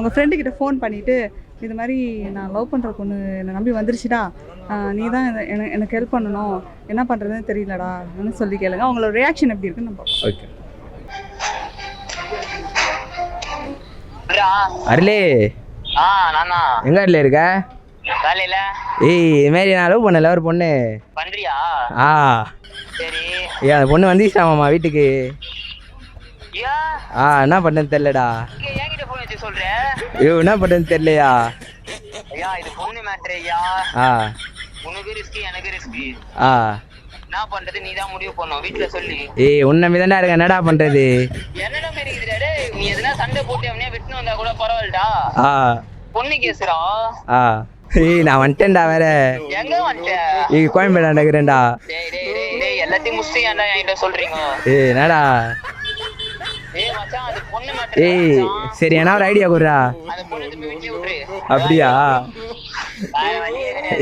உங்கள் ஃப்ரெண்டுக்கிட்ட ஃபோன் பண்ணிவிட்டு இது மாதிரி நான் லவ் பண்ணுற பொண்ணு என்னை நம்பி வந்துருச்சுடா. நீ தான் எனக்கு எனக்கு ஹெல்ப் பண்ணணும். என்ன பண்ணுறதுன்னு தெரியலடா அப்படின்னு சொல்லி கேளுங்க. அவங்களோட ரியாக்ஷன் எப்படி இருக்குன்னு நம்ம. ஓகே அருளே. ஆ நானா. எங்க அருளே இருக்க? ஏய் இது மாதிரி நான் லவ் பண்ணல ஒரு பொண்ணு. பண்றியா ஆ. சரி. ஏய் அந்த பொண்ணு வந்துச்சாமாம்மா வீட்டுக்கு. ஆ என்ன பண்ணுன்னு தெரிலடா இங்க என்கிட்ட போன் வச்சு சொல்ற? ஐயோ என்ன பண்ணுன்னு தெரியலையா? ஐயா இது பொண்ணு மேட்ரு ஐயா. ஆ. உனக்கு ரிஸ்க் எனக்கு ரிஸ்க் ஆ. என்ன பண்றது? நீ தான் முடிவு பண்ணும் வீட்டுல சொல்லி. ஏய் உன்னை மீதாண்டா இருக்க. என்னடா பண்றது? என்னடா இருக்குதுடா டேய் நீ எதுனா சண்டை போட்டு அவனே விட்டுன்னு வந்தா கூட பரவாயில்லடா. ஆ. பொண்ணு கேசுடா. ஆ. ஏய் நான் வந்துட்டேன்டா வேற. எங்க வந்துட்ட? ஏய் கோயம்பேடு நடக்கிறேன்டா. டேய் டேய் டேய் எல்லாத்தையும் முடிச்சுட்டு ஏன்டா என்கிட்ட சொல்றீங்க. ஏய் என்னடா? ஏய் சரி என்ன ஒரு ஐடியா கொடுறா? அப்படியா.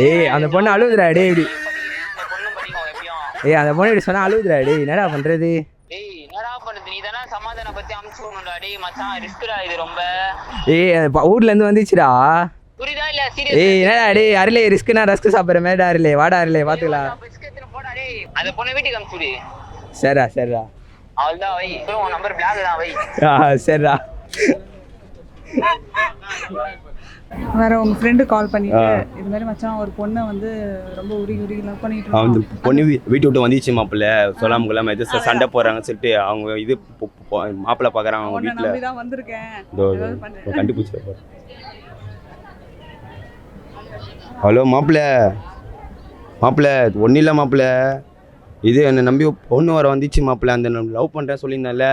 ஏய் அந்த பொண்ணு அழுகுதுடா டேய் இப்படி. ஏய் அந்த பொண்ணு இப்படி சொன்னா அழுகுதுடா டேய் என்னடா பண்றது? ஊர்ல இருந்து வந்துச்சுடா. ஏய் என்னடா டேய் அருளே ரிஸ்க்னா ரஸ்க் சாப்பிட்ற மாதிரிடா அருளே. வாடா அருளே பாத்துக்கலாம். சரிடா சரிடா. அவள்தான் வை அப்புறம் உன் நம்பர் பிளாக் தான் வை. ஆ சரிடா. வேற உங்க ஃப்ரெண்டு கால் பண்ணிட்டு இது மாதிரி மச்சான் ஒரு பொண்ணை வந்து ரொம்ப உருகி உருகி லவ் பண்ணிட்டு அந்த இருக்கான். பொண்ணு வீ- வீட்டு விட்டு வந்துச்சு மாப்பிள்ள. சொல்லாம கொள்ளாம எது சண்டை போடுறாங்கன்னு சொல்லிட்டு அவங்க இது மாப்பிள்ளை பார்க்குறாங்க அவங்க வீட்டில் வந்திருக்கேன். கண்டுபிடிச்சிட ஹலோ மாப்பிள்ள. மாப்பிள்ள ஒன்றும் இல்லை மாப்பிள்ள. இது என்னை நம்பி பொண்ணு வர வந்துச்சு மாப்பிள்ள அந்த லவ் பண்ணுறேன் சொல்லியிருந்தேன்ல.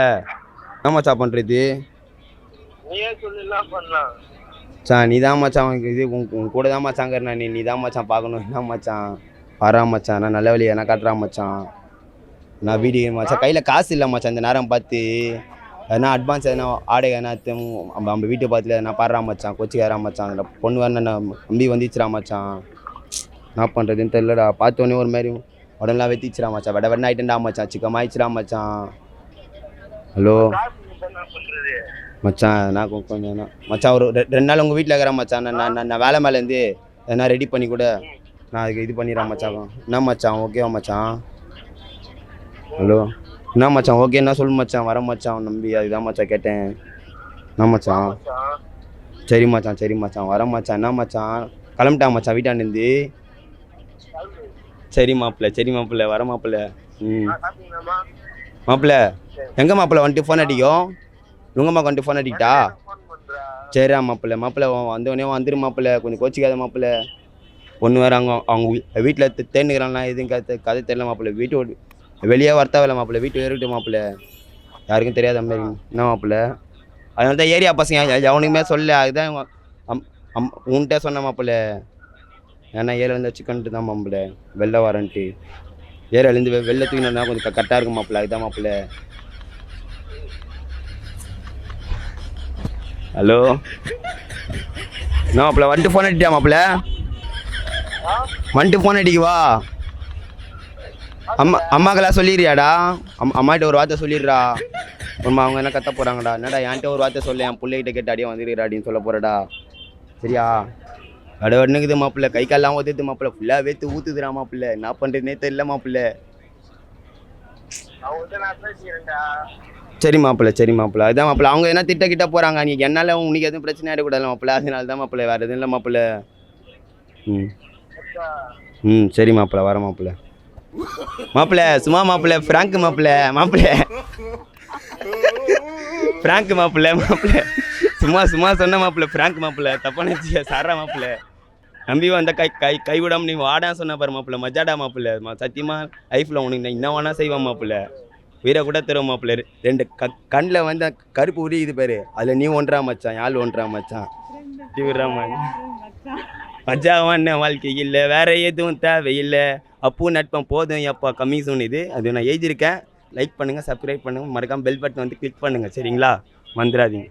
என்ன மச்சா பண்ணுறது மச்சான் நீ தான் மச்சான் உனக்கு இது உன் கூட தான் மச்சாங்கிற நீ நீ தான் மச்சான் பார்க்கணும். என்ன மச்சான்? வரா மச்சான் நான் நல்ல வழியை என்ன காட்டுறான் மச்சான்? நான் வீடியோ மச்சான் கையில் காசு இல்லை மச்சான் இந்த நேரம் பார்த்து. எதனா அட்வான்ஸ் எதனா ஆடை எதனா நம்ம நம்ம வீட்டு பார்த்துல எதனா பாடுறா மச்சான் கொச்சிக்காரா மச்சான் அதில் பொண்ணு வேறு நான் நம்பி வந்துச்சுடா மச்சான். என்ன பண்ணுறதுன்னு தெரியலடா பார்த்தோன்னே ஒரு மாதிரி உடனெலாம் வெத்திச்சுடா மச்சான் வெட வெண்ண ஆயிட்டா மச்சான் சிக்கமாயிடுச்சுடா மச்சான் ஹலோ மச்சான் நான் கொஞ்சம் என்ன- மச்சான் ஒரு ரெ- ரெண்டு நாள் உங்கள் வீட்டில் இருக்கிறேன் மச்சான் நான் நான் நான் வேலை மேலேருந்து எதனா ரெடி பண்ணி கூட நான் அதுக்கு இது பண்ணிடுறேன் மச்சான் என்ன மச்சான் ஓகேவா மச்சான் ஹலோ என்ன மச்சான் ஓகே என்ன சொல்லு மச்சான் வர மச்சான் நம்பி அதுதான் மச்சான் கேட்டேன் என்ன மச்சான் சரி மச்சான் சரி மச்சான் வர மச்சான் என்ன மச்சான் கிளம்பிட்டான் மச்சான் வீட்டாண்டேருந்து சரி மாப்பிள்ள சரி மாப்பிள்ள வர மாப்பிள்ள. ம். மாப்பிள்ள எங்கே மாப்பிள்ள வந்துட்டு ஃபோன் அடிக்கும் உங்கம்மா வந்துட்டு ஃபோன் அடிக்கிட்டா? சரிடா மாப்பிள்ள மாப்பிள்ள வந்தவொடனே வந்துரு மாப்பிள்ள கொஞ்சம் கோச்சிக்காத மாப்பிள்ள. பொண்ணு வேறு அவங்க அவங்க வீட்டில் தேர்ந்துக்கிறாங்களா எதுவும் கதை கதை தெரியல மாப்பிள்ள வீட்டு வெளியே வரத்தாவில்ல மாப்பிள்ள வீட்டு வேறுட்டு மாப்பிள்ள. யாருக்கும் தெரியாத மாதிரி என்ன மாப்பிள்ள? அதனால தான் ஏரியா பசங்க எவனுக்குமே சொல்ல அதுதான் அம் அம் உன்கிட்ட சொன்ன மாப்பிள்ள. ஏன்னா ஏரியாலேருந்து வச்சுக்கன்ட்டு தான் மாப்பிள்ள வெளில வரேன்ட்டு. ஏரியாலேருந்து வெ வெளில தூக்கினா கொஞ்சம் கரெக்டாக இருக்கும் மாப்பிள்ள அதுதான் மாப்பிள்ள. ஹலோ? என்ன மாப்பிள்ள வந்துட்டு ஃபோன் அடிட்டியா மாப்பிள்ள? வந்துட்டு ஃபோன் அடிக்குவா அம்மா அம்மாக்கெல்லாம் சொல்லிடுறியாடா அம் அம்மாகிட்ட ஒரு வார்த்தை சொல்லிடுறா. அம்மா அவங்க என்ன கத்த போகிறாங்கடா என்னடா என்கிட்ட ஒரு வார்த்தை சொல்ல என் பிள்ளைகிட்ட கேட்டு அடியே வந்துடுறா அப்படின்னு சொல்ல போகிறடா சரியா? அட ஒன்றுக்குது மாப்பிள்ள. கை கால்லாம் ஊற்றுது மாப்பிள்ள. ஃபுல்லாக வேத்து ஊற்றுதுடா மாப்பிள்ள. என்ன பண்ணுறதுனே தெரியல மாப்பிள்ள. சரி மாப்பிள்ள சரி மாப்பிள்ள. அதுதான் மாப்பிள்ள. அவங்க என்ன திட்ட கிட்ட போகிறாங்க நீ என்னால் உனக்கு எதுவும் பிரச்சனை ஆகிடக்கூடாது மாப்பிள்ள. அதனால தான் மாப்பிள்ள. வேறு எதுவும் இல்லை மாப்பிள்ள. ம். ம் சரி மாப்பிள்ள. வர மாப்பிள்ள. மாப்பிள்ள சும்மா மாப்பிள்ள. ஃப்ராங்க் மாப்பிள்ள. மாப்பிள்ள. ஃப்ராங்க் மாப்பிள்ள மாப்பிள்ள. சும்மா சும்மா சொன்ன மாப்பிள்ள. ஃப்ராங்க் மாப்பிள்ள. தப்பான சாரா மாப்பிள்ள. நம்பி வந்த கை கை கை விடாம நீ வாடா சொன்ன பாரு மாப்பிள்ள. மஜாடா மாப்பிள்ள. சத்தியமா லைஃப்ல உனக்கு நான் என்ன வேணா செய்வான் மாப்பிள்ள. வீர கூட தருவோம் மாப்பிள்ள. ரெண்டு க கண்ணில் வந்து கருப்பு உரியுது பாரு. அதில் நீ ஒன்றா மச்சான். யாழ் ஒன்றா மச்சான். மஜாவான வாழ்க்கை இல்லை வேற எதுவும் தேவையில்லை. அப்போ நட்பம் போதும் எப்போ கம்மி இது. அது நான் எழுதியிருக்கேன். லைக் பண்ணுங்கள் சப்ஸ்கிரைப் பண்ணுங்கள் மறக்காம பெல் பட்டன் வந்து கிளிக் பண்ணுங்கள் சரிங்களா? வந்துடாதீங்க.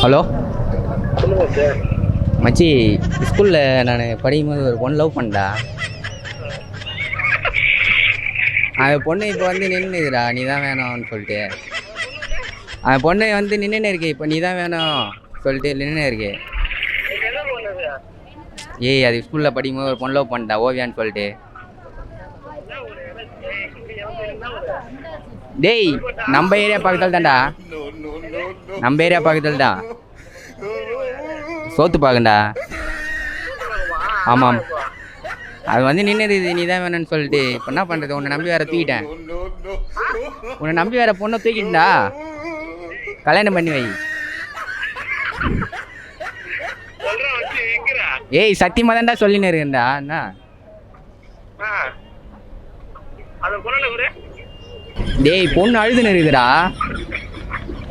ஹலோ? மச்சி ஸ்கூலில் நான் படிக்கும்போது ஒரு பொண்ணு லவ் பண்ணடா அந்த பொண்ணு இப்போ வந்து நின்றுதுடா நீ தான் வேணும்னு சொல்லிட்டு. அந்த பொண்ணு வந்து நின்றுன்னு இருக்கு இப்போ நீ தான் வேணும் சொல்லிட்டு நின்று இருக்கு. ஏய் அது ஸ்கூலில் படிக்கும்போது ஒரு பொண்ணு லவ் பண்ணிட்டா ஓவியான்னு சொல்லிட்டு. டேய் நம்ம ஏரியா பக்கத்தில் தான்டா நம்ம ஏரியா பக்கத்துலடா. சோத்து பாக்கண்டா. ஆமாம். அது வந்து நின்றுது நீ தான் வேணும்னு சொல்லிட்டு. இப்போ என்ன பண்ணுறது உன்னை நம்பி வேற தூக்கிட்டேன். உன்னை நம்பி வேற பொண்ணை தூக்கிட்டா கல்யாணம் பண்ணி வை. ஏய் சத்தியமாக தான்டா சொல்லின்னு இருக்கேன்டா. என்ன? டேய் பொண்ணு அழுதுன்னு இருக்குதுடா.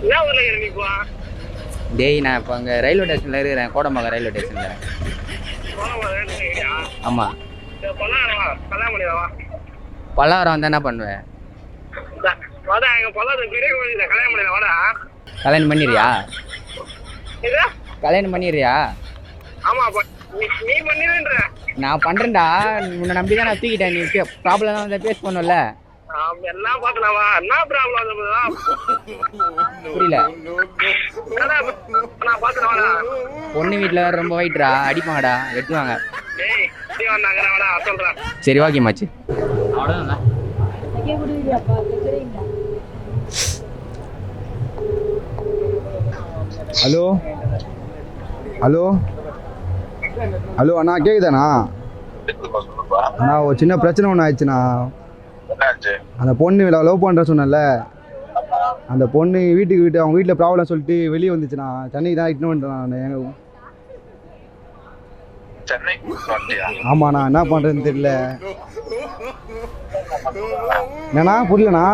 என்ன ஊர்ல நீ இப்போ? டேய் நான் இப்போ அங்கே ரயில்வே ஸ்டேஷனில் இருக்கிறேன். கோடம்பாக்கம் ரயில்வே ஸ்டேஷனில் ஆமாம் பல்லாவரம்? வந்தால் என்ன பண்ணுவேன். கல்யாணம் பண்ணிடுறியா? கல்யாணம் பண்ணிடுறியா? ஆமா அப்ப நீ பண்ணிடுன்ற. நான் பண்ணுறேன்டா உன்னை நம்பி தான் நான் தூக்கிட்டேன். நீ ப்ராப்ளம் தான் வந்து பேஸ் பண்ணும்ல எல்லாம் என்ன ப்ராப்ளம் புரியல. பொண்ணு வீட்டில் ரொம்ப வெயிட்ரா அடிப்பாங்கடா வெட்டுவாங்க. சரி ஓகே மாச்சு. ஹலோ? ஹலோ? ஹலோ அண்ணா கேக்குதாண்ணா? அண்ணா ஒரு சின்ன பிரச்சனை ஒன்று ஆயிடுச்சுண்ணா. அந்த பொண்ணு லவ் பண்ணுறேன் சொன்னேன்ல அந்த பொண்ணு வீட்டுக்கு வீட்டு அவங்க வீட்டில் ப்ராப்ளம் சொல்லிட்டு வெளியே வந்துச்சுண்ணா சென்னைக்கு தான் வந்துட்டேன் நான். எங்க சென்னை வந்துட்டியா? ஆமாண்ணா என்ன பண்ணுறதுன்னு தெரியல. என்னண்ணா புரியலண்ணா?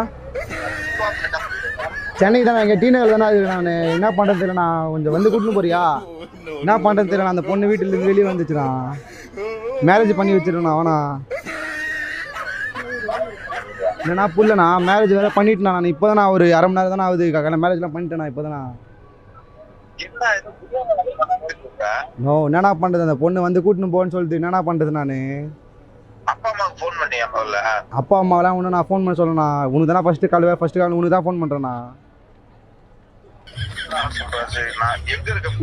சென்னைக்கு தானே எங்கள் டீனகர் தானே இருக்கு நான். என்ன பண்ணுறது தெரியலண்ணா கொஞ்சம் வந்து கூட்டின்னு போறியா? என்ன பண்ணுறது தெரியல அந்த பொண்ணு வீட்டிலேருந்து வெளியே வந்துச்சுண்ணா. மேரேஜ் பண்ணி வச்சிருக்கேண்ணா அவனா? என்னண்ணா புரியலண்ணா. மேரேஜ் வேறு பண்ணிட்டேண்ணா நான். இப்போ தான் ஒரு அரை மணி நேரம் தானே ஆகுது கல்யாணம் மேரேஜ்லாம் பண்ணிட்டேண்ணா இப்போ தானே? நோ என்னண்ணா பண்ணுறது அந்த பொண்ணு வந்து கூட்டின்னு போன்னு சொல்லிட்டு என்னண்ணா பண்ணுறது நான்? அப்பா அம்மாவெல்லாம் ஒன்று நான் ஃபோன் பண்ண சொல்லணா உனக்கு தானே ஃபஸ்ட்டு கால் ஃபஸ்ட்டு கால் உனக்கு தான் ஃபோன் பண்ணுறேண்ணா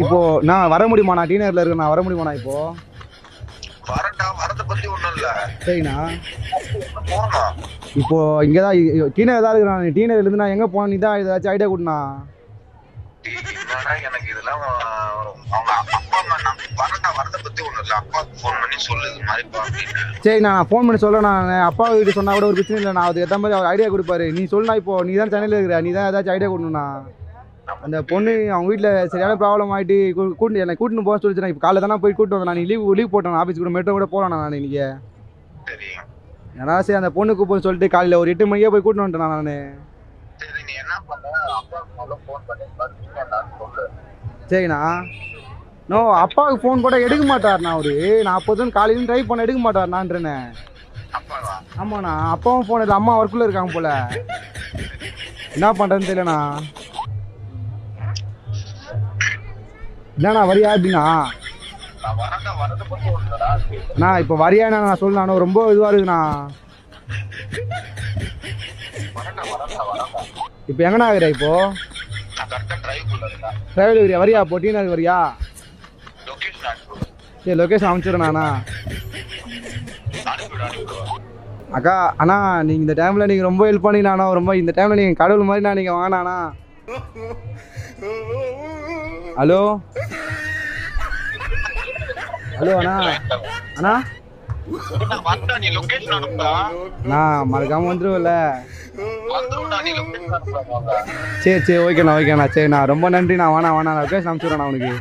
இப்போ? நான் வர முடியுமா? நான் டீனரில் இருக்கேன் நான் வர முடியுமாண்ணா இப்போ? வரட்டா வரத பத்தி ஒண்ணும் இல்ல. சரிண்ணா. போகணும் இப்போ இங்கே தான் டீனர் தான் இருக்கிறேன். டீனர்லேருந்து நான் எங்கே போனேன்? நீ தான் ஏதாச்சும் ஐடியா கொடுண்ணா எனக்கு இதெல்லாம் அம்மா நான் ஃபோன் பண்ணி சொல்லு நான் ஃபோன் பண்ணி சொல்ல நான். அப்பா வீட்டு சொன்னா கூட ஒரு பிரச்சனை இல்லை. நான் அதுக்கு ஏற்ற மாதிரி அவர் ஐடியா கொடுப்பாரு. நீ சொல்லுண்ணா இப்போ நீ தான் சென்னையில் இருக்கிற நீ தான் ஏதாச்சும் ஐடியா கொடுணுண்ணா அந்த பொண்ணு அவங்க வீட்டில் சரியான ப்ராப்ளம் ஆகிட்டு கூட்டு என்னை கூட்டின்னு போக சொல்லிச்சு இப்போ காலைல தானே போய் கூட்டு வந்தேன். நான் லீவ் லீவ் போட்டேன். ஆஃபீஸ் கூட மெட்ரோ கூட போகலாம் நான் இன்னைக்கு. சரி ஏன்னா சரி அந்த பொண்ணு கூப்பிட்டு சொல்லிட்டு காலையில் ஒரு எட்டு மணிக்கே போய் கூட்டின்னு வந்துட்டேன் நான்? சரிண்ணா. நோ அப்பாவுக்கு ஃபோன் போட்டால் எடுக்க மாட்டார்ண்ணா அவரு. நான் அப்போதும் காலையிலும் ட்ரை பண்ண எடுக்க மாட்டார்ண்ணான்றேனே. அப்பாவா? ஆமாண்ணா அப்பாவும் ஃபோன் இல்லை அம்மா ஒர்க்கில் இருக்காங்க போல. என்ன பண்ணுறதுன்னு தெரியலண்ணா. என்னண்ணா வரியா அப்படின்னா அண்ணா இப்போ வரியாண்ணா நான் சொல்லணும். ரொம்ப இதுவாக இருக்குண்ணா இப்போ எங்கண்ணா இருக்கிற இப்போ? நான் கரெக்டா டிரைவ் குள்ள இருக்கேன். டிரைவர் வரியா வரியா? இப்போ டீனர் வரியா? சரி லொக்கேஷன் அனுப்பிவிடு அக்கா அண்ணா நீங்கள் இந்த டைமில் நீங்கள் ரொம்ப ஹெல்ப் பண்ணிங்கண்ணா ரொம்ப இந்த டைமில் நீங்கள் கடவுள் மாதிரிண்ணா நீங்கள் வாங்கினாண்ணா ஹலோ ஹலோ அண்ணா. அண்ணா. வந்தா நீ லொகேஷன் அண்ணா மறக்காமல் வந்துருவில்ல. சரி சரி ஓகேண்ணா ஓகேண்ணா சரிண்ணா ரொம்ப நன்றிண்ணா. வேணா வேணா லொக்கேஷன் அனுப்பிச்சுடுறேண்ணா உனக்கு.